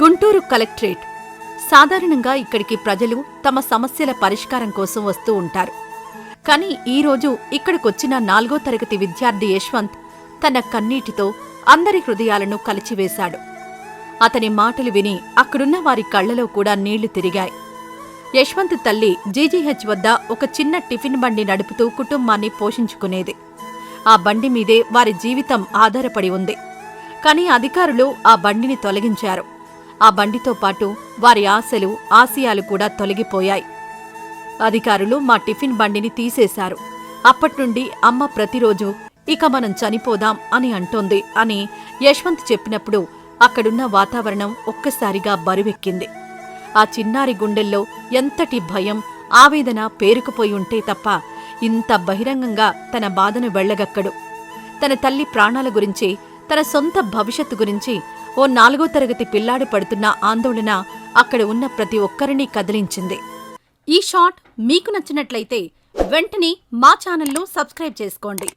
Guntur collectorate సాధారణంగా ఇక్కడికి ప్రజలు తమ సమస్యల పరిష్కారం కోసం వస్తూ ఉంటారు. కానీ ఈరోజు ఇక్కడికొచ్చిన నాలుగో తరగతి విద్యార్థి యశ్వంత్ తన కన్నీటితో అందరి హృదయాలను కలిచివేశాడు. అతని మాటలు విని అక్కడున్న వారి కళ్ళలో కూడా నీళ్ళు తిరిగాయి. యశ్వంత్ తల్లి జీజీహెచ్ వద్ద ఒక చిన్న టిఫిన్ బండి నడుపుతూ కుటుంబాన్ని పోషించుకునేది. ఆ బండి మీదే వారి జీవితం ఆధారపడి ఉంది. కానీ అధికారులు ఆ బండిని తొలగించారు. ఆ బండితో పాటు వారి ఆశలు ఆశయాలు కూడా తొలగిపోయాయి. అధికారులు మా టిఫిన్ బండిని తీసేశారు. అప్పట్నుండి అమ్మ ప్రతిరోజు ఇక మనం చనిపోదాం అని అంటోంది అని యశ్వంత్ చెప్పినప్పుడు అక్కడున్న వాతావరణం ఒక్కసారిగా బరువెక్కింది. ఆ చిన్నారి గుండెల్లో ఎంతటి భయం ఆవేదన పేరుకుపోయి ఉంటే తప్ప ఇంత బహిరంగంగా తన బాధను వెళ్ళగక్కడు. తన తల్లి ప్రాణాల గురించి తన సొంత భవిష్యత్తు గురించి ఓ నాలుగో తరగతి పిల్లాడు పడుతున్న ఆందోళన అక్కడ ఉన్న ప్రతి ఒక్కరినీ కదిలించింది. ఈ షాట్ మీకు నచ్చినట్లయితే వెంటనే మా ఛానల్ను సబ్స్క్రైబ్ చేసుకోండి.